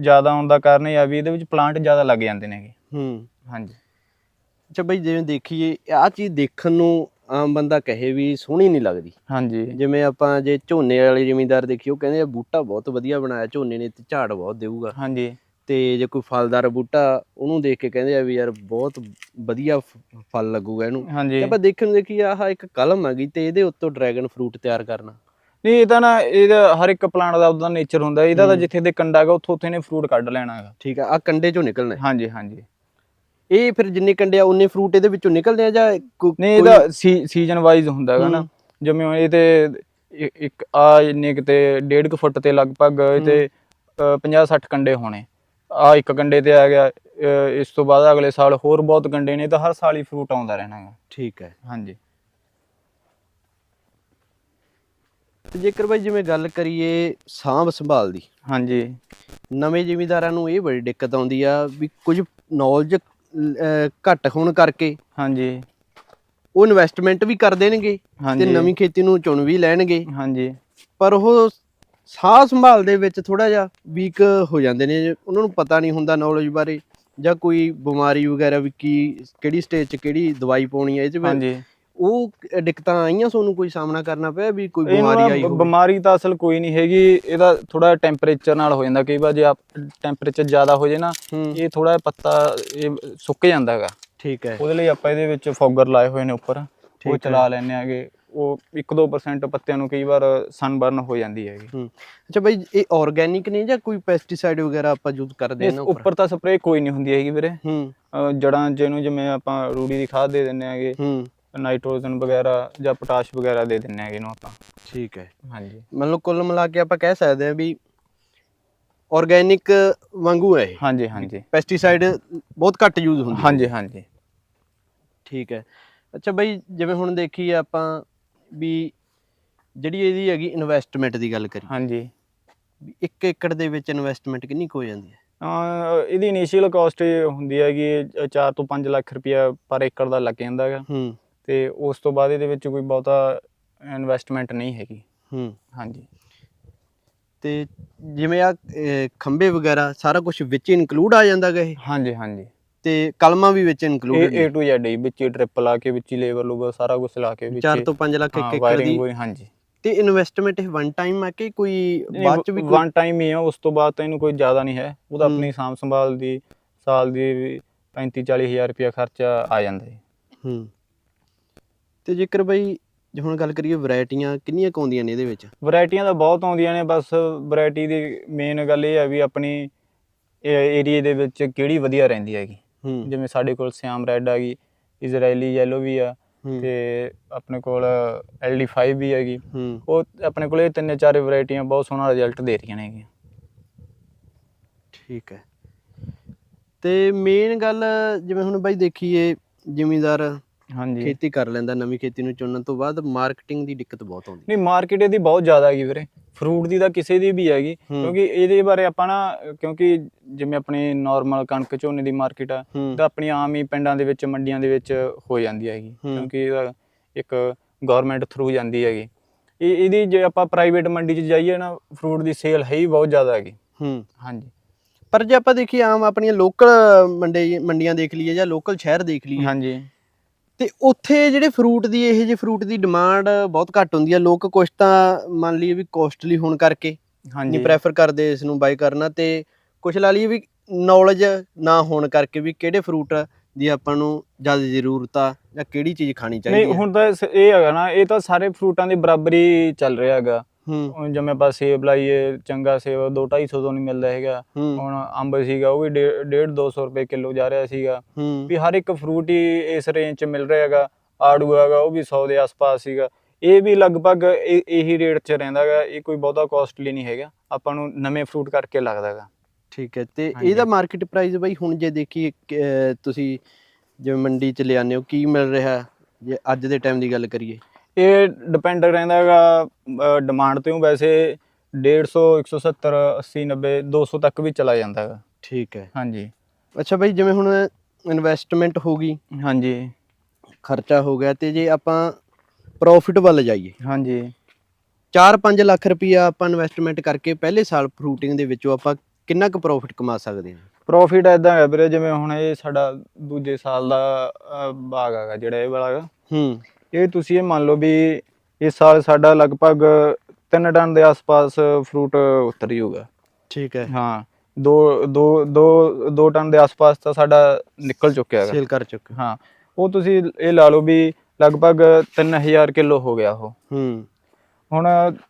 Speaker 1: ਜ਼ਿਆਦਾ ਆਉਣ ਦਾ ਕਾਰਨ ਇਹ ਆ ਵੀ ਇਹਦੇ ਵਿੱਚ ਪਲਾਂਟ ਜ਼ਿਆਦਾ ਲੱਗ ਜਾਂਦੇ ਨੇਗੇ
Speaker 2: ਹੂੰ।
Speaker 1: ਹਾਂਜੀ।
Speaker 2: ਅੱਛਾ ਬਾਈ ਜਿਵੇਂ ਦੇਖੀਏ ਆ ਚੀਜ਼ ਦੇਖਣ ਨੂੰ ਆਮ ਬੰਦਾ ਕਹੇ ਵੀ ਸੋਹਣੀ ਨਹੀਂ ਲੱਗਦੀ।
Speaker 1: ਹਾਂਜੀ।
Speaker 2: ਜਿਵੇਂ ਆਪਾਂ ਜੇ ਝੋਨੇ ਵਾਲੇ ਜ਼ਿਮੀਂਦਾਰ ਉਹ ਕਹਿੰਦੇ ਆ ਬੂਟਾ ਬਹੁਤ ਵਧੀਆ ਬਣਾਇਆ ਝੋਨੇ ਨੇ ਤੇ ਝਾੜ ਬਹੁਤ ਦੇਊਗਾ।
Speaker 1: ਹਾਂਜੀ।
Speaker 2: ਤੇ ਜੇ ਕੋਈ ਫਲਦਾਰ ਬੂਟਾ ਉਹਨੂੰ ਦੇਖ ਕੇ ਕਹਿੰਦੇ ਆ ਵੀ ਯਾਰ ਬਹੁਤ ਵਧੀਆ ਫ- ਫਲ ਲੱਗੂਗਾ ਇਹਨੂੰ
Speaker 1: ਹਾਂਜੀ।
Speaker 2: ਤੇ ਆਪਾਂ ਦੇਖਣ ਨੂੰ ਦੇਖੀਏ ਆਹ ਇੱਕ ਕਲਮ ਹੈਗੀ ਤੇ ਇਹਦੇ ਉੱਤੋਂ ਡਰੈਗਨ ਫਰੂਟ ਤਿਆਰ ਕਰਨਾ।
Speaker 1: ਨਹੀਂ ਇਹ ਤਾਂ ਨਾ ਇਹਦਾ ਹਰ ਇੱਕ ਪਲਾਂਟ ਦਾ ਉਹਦਾ ਨੇਚਰ ਹੁੰਦਾ ਇਹਦਾ ਤਾਂ ਜਿੱਥੇ ਦੇ ਕੰਡਾ ਹੈਗਾ ਉੱਥੋਂ ਉੱਥੇ ਨੇ ਫਰੂਟ ਕੱਢ ਲੈਣਾ ਹੈਗਾ।
Speaker 2: ਠੀਕ ਆ ਆ ਕੰਡੇ ਚੋਂ ਨਿਕਲਣਾ ਹੈ।
Speaker 1: ਹਾਂਜੀ ਹਾਂਜੀ।
Speaker 2: ਇਹ ਫਿਰ ਜਿੰਨੇ ਕੰਡੇ ਆ ਉਨੇ ਫਰੂਟ ਇਹਦੇ ਵਿੱਚੋਂ ਨਿਕਲਦੇ ਆ ਜਾਂ ਕੋਈ-
Speaker 1: ਨਹੀਂ ਇਹਦਾ ਸੀਜ਼ਨ ਵਾਈਜ਼ ਹੁੰਦਾ ਹੈਗਾ ਨਾ। ਜਿਵੇਂ ਹੁਣ ਇਹ ਤੇ ਇ- ਇੱਕ ਆ ਇੰਨੇ ਕਿਤੇ 1.5 ਫੁੱਟ ਤੇ ਲਗਭਗ ਇਹ ਤੇ 50 60 ਕੰਡੇ ਹੋਣੇ। ਆ ਇੱਕ ਕੰਡੇ ਤੇ ਆ ਗਿਆ ਇਸ ਤੋਂ ਬਾਅਦ ਅਗਲੇ ਸਾਲ ਹੋਰ ਬਹੁਤ ਕੰਡੇ ਨੇ ਤਾਂ ਹਰ ਸਾਲ ਹੀ ਫਰੂਟ ਆਉਂਦਾ ਰਹਿਣਾ ਹੈਗਾ
Speaker 2: ਠੀਕ ਹੈ।
Speaker 1: ਹਾਂਜੀ।
Speaker 2: ਤੇ ਜੇਕਰ ਬਾਈ ਜਿਵੇਂ ਗੱਲ ਕਰੀਏ ਸਾਂਭ ਸੰਭਾਲ ਦੀ
Speaker 1: ਹਾਂਜੀ।
Speaker 2: ਨਵੇਂ ਜ਼ਿਮੀਂਦਾਰਾਂ ਨੂੰ ਇਹ ਬੜੀ ਦਿੱਕਤ ਆਉਂਦੀ ਆ ਵੀ ਕੁਝ ਨੌਲੇਜ ਘੱਟ ਹੋਣ ਕਰਕੇ
Speaker 1: ਹਾਂਜੀ।
Speaker 2: ਉਹ ਇਨਵੈਸਟਮੈਂਟ ਵੀ ਕਰ ਦੇਣਗੇ ਤੇ
Speaker 1: ਹਾਂਜੀ।
Speaker 2: ਨਵੀਂ ਖੇਤੀ ਨੂੰ ਚੁਣ ਵੀ ਲੈਣਗੇ।
Speaker 1: ਹਾਂਜੀ।
Speaker 2: ਪਰ ਉਹ ਸਾਹ ਸੰਭਾਲ ਦੇ ਵਿੱਚ ਥੋੜਾ ਜਿਹਾ ਵੀਕ ਹੋ ਜਾਂਦੇ ਨੇ ਉਹਨਾਂ ਨੂੰ ਪਤਾ ਨਹੀਂ ਹੁੰਦਾ ਨੌਲੇਜ ਬਾਰੇ ਜਾਂ ਕੋਈ ਬਿਮਾਰੀ ਵਗੈਰਾ ਵੀ ਕੀ ਕਿਹੜੀ ਸਟੇਜ 'ਚ ਕਿਹੜੀ ਦਵਾਈ ਪਾਉਣੀ ਹੈ ਇਹ 'ਚ ਵੀ
Speaker 1: ਹਾਂਜੀ।
Speaker 2: ਉਹ ਦਿੱਕਤਾਂ ਆਈਆਂ ਤੁਹਾਨੂੰ ਕੋਈ ਸਾਹਮਣਾ ਕਰਨਾ ਪਿਆ ਵੀ ਕੋਈ ਬਿਮਾਰੀ ਆਈ ਹੋਵੇ?
Speaker 1: ਬਿਮਾਰੀ ਤਾਂ ਅਸਲ ਕੋਈ ਨਹੀਂ ਹੈਗੀ ਇਹਦਾ ਥੋੜਾ ਟੈਂਪਰੇਚਰ ਨਾਲ ਹੋ ਜਾਂਦਾ ਕਈ ਵਾਰ ਜੇ ਟੈਂਪਰੇਚਰ ਜ਼ਿਆਦਾ ਹੋ ਜੇ ਨਾ ਇਹ ਥੋੜਾ ਪੱਤਾ ਇਹ ਸੁੱਕ ਜਾਂਦਾ ਹੈਗਾ।
Speaker 2: ਠੀਕ ਹੈ।
Speaker 1: ਉਹਦੇ ਲਈ ਆਪਾਂ ਇਹਦੇ ਵਿੱਚ ਫੋਗਰ ਲਾਏ ਹੋਏ ਨੇ ਉੱਪਰ ਉਹ। ਚਲਾ ਲੈਣੇ ਆਗੇ ਉਹ 1-2% ਪੱਤਿਆਂ ਨੂੰ ਕਈ ਵਾਰ ਸਨਬਰਨ ਹੋ ਜਾਂਦੀ ਹੈਗੀ।
Speaker 2: ਹੂੰ ਅੱਛਾ ਬਾਈ ਇਹ ਆਰਗੈਨਿਕ ਨੇ ਜਾਂ ਕੋਈ ਪੈਸਟੀਸਾਈਡ ਵਗੈਰਾ ਆਪਾਂ ਯੂਜ਼ ਕਰਦੇ ਇਹਨਾਂ ਉੱਪਰ
Speaker 1: ਉੱਪਰ? ਤਾਂ ਸਪਰੇਅ ਕੋਈ ਨਹੀਂ ਹੁੰਦੀ ਹੈਗੀ ਵੀਰੇ।
Speaker 2: ਹੂੰ।
Speaker 1: ਜੜਾਂ ਜਿਹਨੂੰ ਜਿਵੇਂ ਆਪਾਂ ਰੂੜੀ ਦੀ ਖਾਦ ਦੇ ਦਿੰਨੇ ਆਗੇ
Speaker 2: ਹੂੰ।
Speaker 1: ਨਾਈਟ੍ਰੋਜਨ ਵਗੈਰਾ ਜਾਂ ਪੋਟਾਸ਼ ਵਗੈਰਾ ਦੇ ਦਿੰਨੇ ਆਗੇ ਇਹਨੂੰ ਆਪਾਂ।
Speaker 2: ਠੀਕ ਹੈ।
Speaker 1: ਹਾਂਜੀ।
Speaker 2: ਮਤਲਬ ਕੁੱਲ ਮਿਲਾ ਕੇ ਆਪਾਂ ਕਹਿ ਸਕਦੇ ਹਾਂ ਵੀ ਆਰਗੈਨਿਕ ਵਾਂਗੂ ਹੈ
Speaker 1: ਹਾਂਜੀ ਹਾਂਜੀ।
Speaker 2: ਪੈਸਟੀਸਾਈਡ ਬਹੁਤ ਘੱਟ ਯੂਜ਼ ਹੁੰਦੀ
Speaker 1: ਹਾਂਜੀ ਹਾਂਜੀ।
Speaker 2: ਠੀਕ ਹੈ। ਅੱਛਾ ਬਈ ਜਿਵੇਂ ਹੁਣ ਦੇਖੀਏ ਆਪਾਂ ਵੀ ਜਿਹੜੀ ਇਹਦੀ ਹੈਗੀ ਇਨਵੈਸਟਮੈਂਟ ਦੀ ਗੱਲ ਕਰੀ
Speaker 1: ਹਾਂਜੀ।
Speaker 2: 1 ਏਕੜ ਦੇ ਵਿੱਚ ਇਨਵੈਸਟਮੈਂਟ ਕਿੰਨੀ ਕੁ ਹੋ ਜਾਂਦੀ ਹੈ?
Speaker 1: ਇਹਦੀ ਇਨੀਸ਼ੀਅਲ ਕਾਸਟ ਹੁੰਦੀ ਹੈਗੀ 4 ਤੋਂ 5 ਲੱਖ ਰੁਪਇਆ ਪਰ ਏਕੜ ਦਾ ਲੱਗ ਜਾਂਦਾ ਹੈਗਾ।
Speaker 2: ਹੂੰ।
Speaker 1: ਤੇ ਉਸ ਤੋਂ ਬਾਅਦ ਇਹਦੇ ਵਿੱਚ ਕੋਈ ਬਹੁਤਾ ਇਨਵੈਸਟਮੈਂਟ ਨਹੀਂ ਹੈਗੀ।
Speaker 2: ਹੂੰ।
Speaker 1: ਹਾਂਜੀ।
Speaker 2: ਤੇ ਜਿਵੇਂ ਆ ਖੰਬੇ ਵਗੈਰਾ ਸਾਰਾ ਕੁਝ ਵਿੱਚ ਇਨਕਲੂਡ ਆ ਜਾਂਦਾ ਗਾ ਇਹ?
Speaker 1: ਹਾਂਜੀ ਹਾਂਜੀ।
Speaker 2: ਤੇ ਕਲਮਾਂ ਵੀ ਵਿੱਚ ਇਨਕਲੂਡ
Speaker 1: ਇਹ A to Z ਵਿੱਚ ਹੀ ਟ੍ਰਿਪ ਲਾ ਕੇ ਵਿੱਚ ਹੀ ਲੇਬਰ ਲੂਬਰ ਸਾਰਾ ਕੁਝ ਲਾ ਕੇ ਵਿੱਚ
Speaker 2: 4 ਤੋਂ 5 ਲੱਖ ਇੱਕ ਏਕੜ ਦੀ।
Speaker 1: ਹਾਂਜੀ।
Speaker 2: ਤੇ ਇਨਵੈਸਟਮੈਂਟ ਇਹ ਵਨ ਟਾਈਮ ਆ ਕਿ ਕੋਈ ਬਾਅਦ ਚ ਵੀ
Speaker 1: ਵਨ ਟਾਈਮ ਹੀ ਆ ਉਸ ਤੋਂ ਬਾਅਦ ਤਾਂ ਇਹਨੂੰ ਕੋਈ ਜ਼ਿਆਦਾ ਨਹੀਂ ਹੈ। ਉਹਦਾ। ਆਪਣੀ ਸਾਂਭ ਸੰਭਾਲ ਦੀ ਸਾਲ ਦੀ 35 40 ਹਜ਼ਾਰ ਰੁਪਇਆ ਖਰਚਾ ਆ ਜਾਂਦਾ ਹੈ
Speaker 2: ਹੂੰ। ਤੇ ਜੇਕਰ ਬਈ ਜੇ ਹੁਣ ਗੱਲ ਕਰੀਏ ਵੈਰਾਈਟੀਆਂ ਕਿੰਨੀਆਂ ਆਉਂਦੀਆਂ ਨੇ ਇਹਦੇ ਵਿੱਚ?
Speaker 1: ਵੈਰਾਈਟੀਆਂ ਤਾਂ ਬਹੁਤ ਆਉਂਦੀਆਂ ਨੇ ਬਸ ਵੈਰਾਈਟੀ ਦੀ ਮੇਨ ਗੱਲ ਇਹ ਹੈ ਵੀ ਆਪਣੀ ਏਰੀਏ ਦੇ ਵਿੱਚ ਕਿਹੜੀ ਵਧੀਆ ਰਹਿੰਦੀ ਹੈਗੀ। ਜਿਵੇਂ ਸਾਡੇ ਕੋਲ ਸਿਆਮ ਰੈੱਡ ਆ ਗਈ ਇਜ਼ਰਾਈਲੀ ਯੈਲੋ ਵੀ ਆ ਤੇ ਆਪਣੇ ਕੋਲ LD5 ਵੀ ਹੈਗੀ। ਉਹ ਆਪਣੇ ਕੋਲ ਇਹ ਤਿੰਨੇ ਚਾਰੇ ਵੈਰਾਈਟੀਆਂ ਬਹੁਤ ਸੋਹਣਾ ਰਿਜ਼ਲਟ ਦੇ ਰਹੀਆਂ ਨੇਗੀਆਂ
Speaker 2: ਠੀਕ ਹੈ। ਤੇ ਮੇਨ ਗੱਲ ਜਿਵੇਂ ਹੁਣ ਬਾਈ ਦੇਖੀਏ ਜ਼ਿਮੀਂਦਾਰ
Speaker 1: ਹਾਂਜੀ।
Speaker 2: ਖੇਤੀ ਕਰ ਲੈਂਦਾ ਨਵੀਂ ਖੇਤੀ ਨੂੰ ਚੁਣਨ ਤੋਂ ਬਾਅਦ ਮਾਰਕੀਟਿੰਗ ਦੀ ਦਿੱਕਤ ਬਹੁਤ ਆਉਂਦੀ।
Speaker 1: ਨਹੀਂ ਮਾਰਕੀਟ ਇਹਦੀ ਬਹੁਤ ਜ਼ਿਆਦਾ ਹੈਗੀ ਵੀਰੇ। ਫਰੂਟ ਦੀ ਤਾਂ ਕਿਸੇ ਦੀ ਵੀ ਹੈਗੀ। ਕਿਉਂਕਿ ਇਹਦੇ ਬਾਰੇ ਆਪਾਂ ਨਾ ਕਿਉਂਕਿ ਜਿਵੇਂ ਆਪਣੀ ਨਾਰਮਲ ਕਣਕ ਝੋਨੇ ਦੀ ਮਾਰਕੀਟ ਆ ਤਾਂ ਆਪਣੀ ਆਮ ਹੀ ਪਿੰਡਾਂ ਦੇ ਵਿੱਚ ਮੰਡੀਆਂ ਦੇ ਵਿੱਚ ਹੋ ਜਾਂਦੀ ਹੈਗੀ। ਕਿਉਂਕਿ ਇਹਦਾ ਇੱਕ ਗਵਰਨਮੈਂਟ ਥਰੂ ਜਾਂਦੀ ਹੈਗੀ। ਇਹ ਇਹਦੀ ਜੇ ਆਪਾਂ ਪ੍ਰਾਈਵੇਟ ਮੰਡੀ 'ਚ ਜਾਈਏ ਨਾ ਫਰੂਟ ਦੀ ਸੇਲ ਹੈ ਹੀ ਬਹੁਤ ਜ਼ਿਆਦਾ ਹੈਗੀ।
Speaker 2: ਹੂੰ।
Speaker 1: ਹਾਂਜੀ।
Speaker 2: ਪਰ ਜੇ ਆਪਾਂ ਦੇਖੀਏ ਆਮ ਆਪਣੀਆਂ ਲੋਕਲ ਮੰਡੀ ਮੰਡੀਆਂ ਦੇਖ ਲਈਏ ਜਾਂ ਲੋਕਲ ਸ਼ਹਿਰ ਦੇਖ ਲਈਏ
Speaker 1: ਹਾਂਜੀ।
Speaker 2: ਤੇ ਉੱਥੇ ਜਿਹੜੇ ਫਰੂਟ ਦੀ ਇਹ ਜਿਹੇ ਫਰੂਟ ਦੀ ਡਿਮਾਂਡ ਬਹੁਤ ਘੱਟ ਹੁੰਦੀ ਆ ਲੋਕ ਕੁਛ ਤਾਂ ਮੰਨ ਲਈਏ ਵੀ ਕੋਸਟਲੀ ਹੋਣ ਕਰਕੇ ਨਹੀਂ
Speaker 1: ਹਾਂਜੀ
Speaker 2: ਪ੍ਰੈਫਰ ਕਰਦੇ ਇਸ ਨੂੰ ਬਾਈ ਕਰਨਾ ਤੇ ਕੁਛ ਲਾ ਲਈਏ ਵੀ ਨੌਲੇਜ ਨਾ ਹੋਣ ਕਰਕੇ ਵੀ ਕਿਹੜੇ ਫਰੂਟ ਦੀ ਆਪਾਂ ਨੂੰ ਜ਼ਿਆਦਾ ਜ਼ਰੂਰਤ ਆ ਜਾਂ ਕਿਹੜੀ ਚੀਜ਼ ਖਾਣੀ ਚਾਹੀਦੀ
Speaker 1: ਨਹੀਂ
Speaker 2: ਹੈ
Speaker 1: ਹੁਣ ਤਾਂ ਇਹ ਹੈਗਾ ਨਾ ਇਹ ਤਾਂ ਸਾਰੇ ਫਰੂਟਾਂ ਦੀ ਬਰਾਬਰੀ ਚੱਲ ਰਿਹਾ ਹੈਗਾ। ਹੁਣ ਜਿਵੇਂ ਆਪਾਂ ਸੇਬ ਲਾਈਏ ਚੰਗਾ ਸੇਬ 2 250 ਤੋਂ ਨਹੀਂ ਮਿਲਦਾ ਹੈਗਾ। ਹੁਣ ਅੰਬ ਸੀਗਾ ਉਹ ਵੀ 1.5 200 ਰੁਪਏ ਕਿਲੋ ਜਾ ਰਿਹਾ ਸੀਗਾ। ਵੀ ਹਰ ਇੱਕ ਫਰੂਟ ਹੀ ਇਸ ਰੇਂਜ 'ਚ ਮਿਲ ਰਿਹਾ ਹੈਗਾ। ਆੜੂ ਹੈਗਾ ਉਹ ਵੀ 100 ਦੇ ਆਸ-ਪਾਸ ਸੀਗਾ। ਇਹ ਵੀ ਲਗਭਗ ਇਹ- ਰੇਟ 'ਚ ਰਹਿੰਦਾ ਹੈਗਾ। ਇਹ ਕੋਈ ਬਹੁਤਾ ਕਾਸਟਲੀ ਨਹੀਂ ਹੈਗਾ। ਆਪਾਂ ਨੂੰ ਨਵੇਂ ਫਰੂਟ ਕਰਕੇ ਲੱਗਦਾ ਹੈਗਾ।
Speaker 2: ਠੀਕ ਹੈ ਤੇ। ਇਹਦਾ ਮਾਰਕੀਟ ਪ੍ਰਾਈਸ ਬਾਈ ਹੁਣ ਜੇ ਅਹ, ਤੁਸੀਂ ਜਿਵੇਂ ਮੰਡੀ ਚ ਲਿਆਉਂਦੇ ਹੋ ਕੀ ਮਿਲ ਰਿਹਾ? ਜੇ ਅੱਜ ਦੇ ਟਾਈਮ ਦੀ ਗੱਲ ਕਰੀਏ।
Speaker 1: ਇਹ ਡਿਪੈਂਡ ਰਹਿੰਦਾ ਹੈਗਾ ਡਿਮਾਂਡ ਤੇ ਵੈਸੇ 150 170 80 90 200 ਤੱਕ ਵੀ ਚਲਾ ਜਾਂਦਾ ਹੈਗਾ।
Speaker 2: ਠੀਕ ਹੈ।
Speaker 1: ਹਾਂਜੀ।
Speaker 2: ਅੱਛਾ ਬਾਈ ਜਿਵੇਂ ਹੁਣ ਇਨਵੈਸਟਮੈਂਟ ਹੋ ਗਈ
Speaker 1: ਹਾਂਜੀ।
Speaker 2: ਖਰਚਾ ਹੋ ਗਿਆ ਤੇ ਜੇ ਆਪਾਂ ਪ੍ਰੋਫਿਟ ਵੱਲ ਜਾਈਏ।
Speaker 1: ਹਾਂਜੀ।
Speaker 2: 4-5 ਲੱਖ ਰੁਪਈਆ ਆਪਾਂ ਇਨਵੈਸਟਮੈਂਟ ਕਰਕੇ ਪਹਿਲੇ ਸਾਲ ਫਰੂਟਿੰਗ ਦੇ ਵਿੱਚੋਂ ਆਪਾਂ ਕਿੰਨਾ ਕੁ ਪ੍ਰੋਫਿਟ ਕਮਾ ਸਕਦੇ ਹਾਂ?
Speaker 1: ਪ੍ਰੋਫਿਟ ਐਦਾਂ ਹੈ ਵੀਰੇ ਜਿਵੇਂ ਹੁਣ ਇਹ ਸਾਡਾ ਦੂਜੇ ਸਾਲ ਦਾ ਬਾਗ ਹੈਗਾ ਜਿਹੜਾ ਇਹ ਵਾਲਾ
Speaker 2: ਹੂੰ।
Speaker 1: ਇਹ ਤੁਸੀਂ ਇਹ ਮੰਨ ਲਓ ਵੀ ਇਸ ਸਾਲ ਸਾਡਾ ਲਗਭਗ 3 ਟਨ ਦੇ ਆਸ-ਪਾਸ ਫਰੂਟ ਉਤਰ ਜਾਊਗਾ
Speaker 2: ਠੀਕ ਹੈ।
Speaker 1: ਹਾਂ ਦੋ ਦੋ ਦੋ ਦੋ ਟਨ ਦੇ ਆਸ-ਪਾਸ ਤਾਂ ਸਾਡਾ ਨਿਕਲ ਚੁੱਕਿਆ ਹੈਗਾ।
Speaker 2: ਸੇਲ ਕਰ ਚੁੱਕੇ।
Speaker 1: ਹਾਂ ਉਹ ਤੁਸੀਂ ਇਹ ਲਾ ਲਓ ਵੀ ਲਗਭਗ 3000 ਕਿਲੋ ਹੋ ਗਿਆ ਉਹ।
Speaker 2: ਹੂੰ।
Speaker 1: ਹੁਣ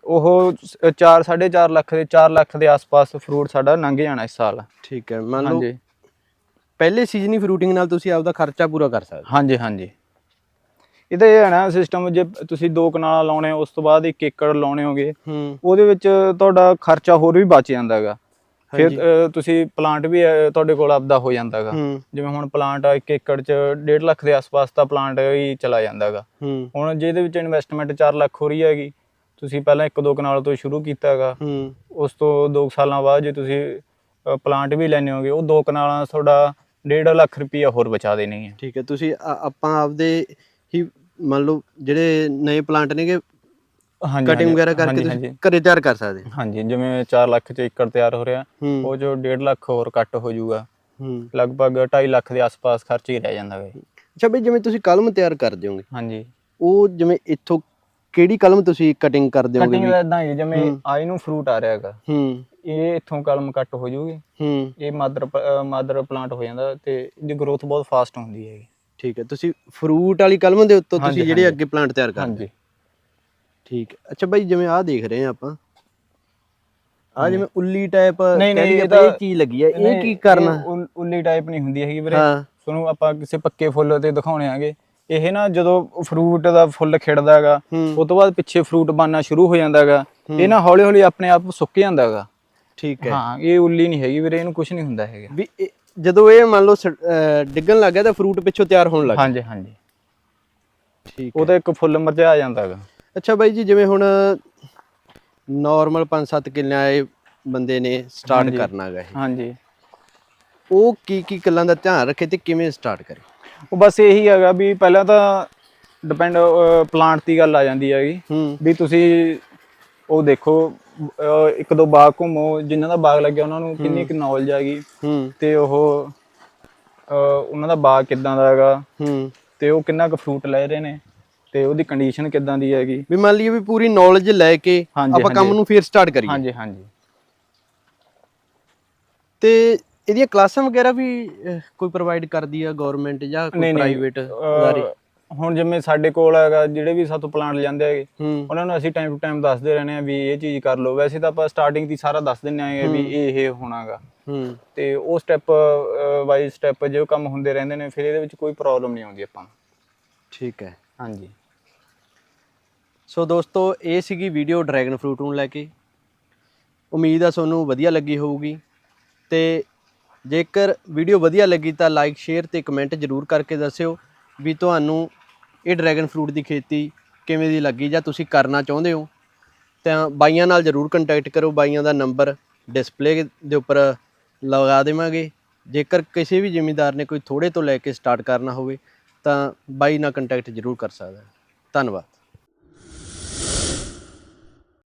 Speaker 1: ਉਹ 4 4.5 ਲੱਖ ਦੇ 4 ਲੱਖ ਦੇ ਆਸ-ਪਾਸ ਫਰੂਟ ਸਾਡਾ ਲੰਘ ਜਾਣਾ ਇਸ ਸਾਲ।
Speaker 2: ਠੀਕ ਹੈ ਮੰਨ ਲਓ ਪਹਿਲੇ ਸੀਜ਼ਨੀ ਫਰੂਟਿੰਗ ਨਾਲ ਤੁਸੀਂ ਆਪਦਾ ਖਰਚਾ ਪੂਰਾ ਕਰ ਸਕਦੇ
Speaker 1: ਹਾਂਜੀ ਹਾਂਜੀ। ਇਹਦਾ ਇਹ ਹੈ ਨਾ ਸਿਸਟਮ ਜੇ ਤੁਸੀਂ ਦੋ ਕਨਾਲਾਂ ਲਾਉਣੇ ਉਸ ਤੋਂ ਬਾਅਦ 1 ਏਕੜ ਲਾਉਣੇ ਹੋਗੇ
Speaker 2: ਹੂੰ।
Speaker 1: ਉਹਦੇ ਵਿੱਚ ਤੁਹਾਡਾ ਖਰਚਾ ਹੋਰ ਵੀ ਬਚ ਜਾਂਦਾ ਹੈਗਾ। ਫਿਰ ਤੁਸੀਂ ਪਲਾਂਟ ਵੀ ਤੁਹਾਡੇ ਕੋਲ ਆਪਦਾ ਹੋ ਜਾਂਦਾ ਹੈਗਾ।
Speaker 2: ਹੂੰ।
Speaker 1: ਜਿਵੇਂ ਹੁਣ ਪਲਾਂਟ 1 ਏਕੜ ਚ 1.5 ਲੱਖ ਦੇ ਆਸ-ਪਾਸ ਤਾਂ ਪਲਾਂਟ ਹੀ ਚਲਾ ਜਾਂਦਾ ਹੈਗਾ।
Speaker 2: ਹੂੰ।
Speaker 1: ਹੁਣ ਜੇ ਇਹਦੇ ਵਿੱਚ ਇਨਵੈਸਟਮੈਂਟ 4 ਲੱਖ ਹੋ ਰਹੀ ਹੈਗੀ ਤੁਸੀਂ ਪਹਿਲਾਂ ਇੱਕ ਦੋ ਕਨਾਲ ਤੋਂ ਸ਼ੁਰੂ ਕੀਤਾ ਹੈਗਾ।
Speaker 2: ਹੂੰ।
Speaker 1: ਉਸ ਤੋਂ 2 ਸਾਲਾਂ ਬਾਅਦ ਜੇ ਤੁਸੀਂ ਪਲਾਂਟ ਵੀ ਲੈਣੇ ਹੋਗੇ ਉਹ ਦੋ ਕਨਾਲਾਂ ਤੁਹਾਡਾ 1.5 ਲੱਖ ਰੁਪਈਆ ਹੋਰ ਬਚਾ ਦੇਣਗੇ
Speaker 2: ਠੀਕ ਹੈ ਤੁਸੀਂ ਆਪਾਂ ਆਪਦੇ ਹੀ ਮੰਨ ਲਓ ਜਿਹੜੇ ਨਵੇਂ ਪਲਾਂਟ ਨੇਗੇ
Speaker 1: ਹਾਂਜੀ
Speaker 2: ਕਟਿੰਗ ਵਗੈਰਾ ਕਰਕੇ ਤੁਸੀਂ ਘਰੇ ਤਿਆਰ ਕਰ ਸਕਦੇ।
Speaker 1: ਹਾਂਜੀ ਜਿਵੇਂ 4 ਲੱਖ ਚ ਏਕੜ ਤਿਆਰ ਹੋ ਰਿਹਾ
Speaker 2: ਹੂੰ।
Speaker 1: ਉਹ ਜੋ 1.5 ਲੱਖ ਹੋਰ ਕੱਟ ਹੋ ਜਾਊਗਾ।
Speaker 2: ਹੂੰ।
Speaker 1: ਲਗਭਗ 2.5 ਲੱਖ ਦੇ ਆਸ-ਪਾਸ ਖਰਚ ਹੀ ਰਹਿ ਜਾਂਦਾ ਹੈ
Speaker 2: ਅੱਛਾ ਬਈ ਜਿਵੇਂ ਤੁਸੀਂ ਕਲਮ ਤਿਆਰ ਕਰਦੇ ਹੋਗੇ
Speaker 1: ਹਾਂਜੀ।
Speaker 2: ਉਹ ਜਿਵੇਂ ਇੱਥੋਂ ਕਿਹੜੀ ਕਲਮ ਤੁਸੀਂ ਕਟਿੰਗ ਕਰਦੇ ਹੋਗੇ
Speaker 1: ਕਟਿੰਗ ਇਦਾਂ ਹੀ ਜਿਵੇਂ
Speaker 2: ਹੂੰ।
Speaker 1: ਆਈ ਨੂੰ ਫਰੂਟ ਆ ਰਿਹਾ ਹੈਗਾ।
Speaker 2: ਹੂੰ।
Speaker 1: ਇਹ ਇੱਥੋਂ ਕਲਮ ਕੱਟ ਹੋ ਜਾਊਗੀ।
Speaker 2: ਹੂੰ।
Speaker 1: ਇਹ ਮਾਦਰ ਮਾਦਰ ਪਲਾਂਟ ਹੋ ਜਾਂਦਾ ਤੇ ਇਹਦੀ ਗਰੋਥ ਬਹੁਤ ਫਾਸਟ ਹੁੰਦੀ ਹੈਗੀ।
Speaker 2: ਠੀਕ ਹੈ ਤੁਸੀਂ ਫਰੂਟ ਵਾਲੀ ਕਲਮ ਦੇ ਉੱਤੋਂ ਤੁਸੀਂ ਜਿਹੜੇ। ਅੱਗੇ ਪਲਾਂਟ ਤਿਆਰ ਕਰਦੇ
Speaker 1: ਹਾਂਜੀ।
Speaker 2: ਠੀਕ ਹੈ। ਅੱਛਾ ਬਾਈ ਜਿਵੇਂ ਆਹ ਦੇਖ ਰਹੇ ਆ ਆਪਾਂ। ਆ ਜਿਵੇਂ ਉੱਲੀ ਟਾਈਪ
Speaker 1: ਨਹੀਂ, ਨਹੀਂ, ਇਹ
Speaker 2: ਚੀਜ਼ ਲੱਗੀ ਹੈ ਇਹ ਕੀ ਕਰਨਾ
Speaker 1: ਉਲ- ਟਾਈਪ ਨਹੀਂ ਹੁੰਦੀ ਹੈਗੀ ਵੀਰੇ। ਤੁਹਾਨੂੰ ਆਪਾਂ ਕਿਸੇ ਪੱਕੇ ਫੁੱਲ ਤੇ ਦਿਖਾਉਣੇ ਆਗੇ। ਇਹ ਨਾ ਜਦੋਂ ਫਰੂਟ ਦਾ ਫੁੱਲ ਖਿੜਦਾ ਹੈਗਾ ਉਸ ਤੋਂ ਬਾਅਦ ਪਿੱਛੇ ਫਰੂਟ ਬਣਨਾ ਸ਼ੁਰੂ ਹੋ ਜਾਂਦਾ ਹੈਗਾ। ਇਹ ਨਾ ਹੌਲੀ ਹੌਲੀ ਆਪਣੇ ਆਪ ਸੁੱਕ ਜਾਂਦਾ ਹੈਗਾ।
Speaker 2: ਠੀਕ ਹੈ।
Speaker 1: ਹਾਂ ਇਹ ਉੱਲੀ ਨਹੀਂ ਹੈਗੀ ਵੀਰੇ ਇਹਨੂੰ ਕੁਝ ਨਹੀਂ ਹੁੰਦਾ ਹੈਗਾ।
Speaker 2: ਵੀ ਜਦੋਂ ਇਹ ਮੰਨ ਲਓ ਡਿੱਗਣ ਲੱਗ ਗਿਆ ਤਾਂ ਫਰੂਟ ਪਿੱਛੋਂ ਤਿਆਰ ਹੋਣ ਲੱਗ
Speaker 1: ਹਾਂਜੀ ਹਾਂਜੀ।
Speaker 2: ਠੀਕ
Speaker 1: ਉਹਦਾ ਇੱਕ ਫੁੱਲ ਮਰਜਾ ਜਾਂਦਾ ਹੈਗਾ।
Speaker 2: ਅੱਛਾ ਬਾਈ ਜੀ ਜਿਵੇਂ ਹੁਣ ਨਾਰਮਲ 5-7 ਕਿੱਲਿਆਂ ਇਹ ਬੰਦੇ ਨੇ ਸਟਾਰਟ। ਕਰਨਾ ਹੈਗਾ ਇਹ।
Speaker 1: ਹਾਂਜੀ।
Speaker 2: ਉਹ ਕੀ ਕੀ ਗੱਲਾਂ ਦਾ ਧਿਆਨ ਰੱਖੇ ਤੇ ਕਿਵੇਂ ਸਟਾਰਟ ਕਰੇ?
Speaker 1: ਉਹ ਬਸ ਇਹੀ ਹੈਗਾ ਵੀ ਪਹਿਲਾਂ ਤਾਂ ਡਿਪੈਂਡ ਪਲਾਂਟ ਦੀ ਗੱਲ ਆ ਜਾਂਦੀ ਹੈਗੀ। ਵੀ ਤੁਸੀਂ ਉਹ ਦੇਖੋ ਇੱਕ ਦੋ ਬਾਗ ਘੁੰਮੋ ਜਿਨ੍ਹਾਂ ਦਾ ਬਾਗ ਲੱਗਿਆ ਉਹਨਾਂ ਨੂੰ ਕਿੰਨੀ ਕੁ ਨੌਲੇਜ ਹੈਗੀ
Speaker 2: ਹੂੰ।
Speaker 1: ਤੇ ਉਹ ਉਹਨਾਂ ਦਾ ਬਾਗ ਕਿੱਦਾਂ ਦਾ ਹੈਗਾ?
Speaker 2: ਹੂੰ।
Speaker 1: ਤੇ ਉਹ ਕਿੰਨਾ ਕੁ ਫਰੂਟ ਲੈ ਰਹੇ ਨੇ? ਤੇ ਉਹਦੀ ਕੰਡੀਸ਼ਨ ਕਿੱਦਾਂ ਦੀ ਹੈਗੀ?
Speaker 2: ਵੀ ਮੰਨ ਲਈਏ ਵੀ ਪੂਰੀ ਨੌਲੇਜ ਲੈ ਕੇ
Speaker 1: ਹਾਂਜੀ,
Speaker 2: ਆਪਾਂ ਕੰਮ
Speaker 1: ਹਾਂਜੀ।
Speaker 2: ਨੂੰ ਫੇਰ ਸਟਾਰਟ ਕਰੀਏ।
Speaker 1: ਹਾਂਜੀ ਹਾਂਜੀ।
Speaker 2: ਤੇ ਇਹਦੀਆਂ ਕਲਾਸਾਂ ਵਗੈਰਾ ਵੀ ਅਹ, ਕੋਈ ਪ੍ਰੋਵਾਈਡ ਕਰਦੀ ਆ ਗਵਰਨਮੈਂਟ ਜਾਂ ਕੋਈ
Speaker 1: ਨਹੀਂ, ਨਹੀਂ,
Speaker 2: ਪ੍ਰਾਈਵੇਟ ਅਦਾਰੇ
Speaker 1: ਅਹ, ਹੁਣ ਜਿਵੇਂ ਸਾਡੇ ਕੋਲ ਹੈਗਾ ਜਿਹੜੇ ਵੀ ਸਾਤੋਂ ਪਲਾਂਟ ਜਾਂਦੇ ਹੈਗੇ
Speaker 2: ਹੂੰ।
Speaker 1: ਉਹਨਾਂ ਨੂੰ ਅਸੀਂ ਟਾਈਮ ਟੂ ਟਾਈਮ ਦੱਸਦੇ ਰਹਿੰਦੇ ਆ ਵੀ ਇਹ ਚੀਜ਼ ਕਰ ਲਓ। ਵੈਸੇ ਤਾਂ ਆਪਾਂ ਸਟਾਰਟਿੰਗ ਦੀ ਸਾਰਾ ਦੱਸ ਦਿੰਦੇ ਆਂਗੇ ਵੀ ਇਹ ਇਹ ਹੋਣਾਗਾ।
Speaker 2: ਹੂੰ।
Speaker 1: ਤੇ ਉਹ ਸਟੈਪ ਵਾਈਜ਼ ਸਟੈਪ ਜੋ ਕੰਮ ਹੁੰਦੇ ਰਹਿੰਦੇ ਨੇ ਫਿਰ ਇਹਦੇ ਵਿੱਚ ਕੋਈ ਪ੍ਰੋਬਲਮ ਨਹੀਂ ਆਉਂਦੀ ਆਪਾਂ ਨੂੰ।
Speaker 2: ਠੀਕ ਹੈ।
Speaker 1: ਹਾਂਜੀ।
Speaker 2: ਸੋ ਦੋਸਤੋ ਇਹ ਸੀਗੀ ਵੀਡੀਓ ਡਰੈਗਨ ਫਰੂਟ ਨੂੰ ਲੈ ਕੇ। ਉਮੀਦ ਆ ਤੁਹਾਨੂੰ ਵਧੀਆ ਲੱਗੀ ਹੋਊਗੀ। ਤੇ ਜੇਕਰ ਵੀਡੀਓ ਵਧੀਆ ਲੱਗੀ ਤਾਂ ਲਾਈਕ ਸ਼ੇਅਰ ਤੇ ਕਮੈਂਟ ਜਰੂਰ ਕਰਕੇ ਦੱਸਿਓ ਵੀ ਤੁਹਾਨੂੰ ਇਹ ਡਰੈਗਨ ਫਰੂਟ ਦੀ ਖੇਤੀ ਕਿਵੇਂ ਦੀ ਲੱਗੀ ਜਾਂ ਤੁਸੀਂ ਕਰਨਾ ਚਾਹੁੰਦੇ ਹੋ, ਤਾਂ ਬਾਈਆਂ ਨਾਲ ਜਰੂਰ ਕੰਟੈਕਟ ਕਰੋ, ਬਾਈਆਂ ਦਾ ਨੰਬਰ ਡਿਸਪਲੇ ਦੇ ਉੱਪਰ ਲਗਾ ਦੇਵਾਂਗੇ। ਜੇਕਰ ਕਿਸੇ ਵੀ ਜ਼ਿਮੀਂਦਾਰ ਨੇ ਕੋਈ ਥੋੜੇ ਤੋਂ ਲੈ ਕੇ ਸਟਾਰਟ ਕਰਨਾ ਹੋਵੇ, ਤਾਂ ਬਾਈ ਨਾਲ ਕੰਟੈਕਟ ਜਰੂਰ ਕਰ ਸਕਦਾ ਧੰਨਵਾਦ।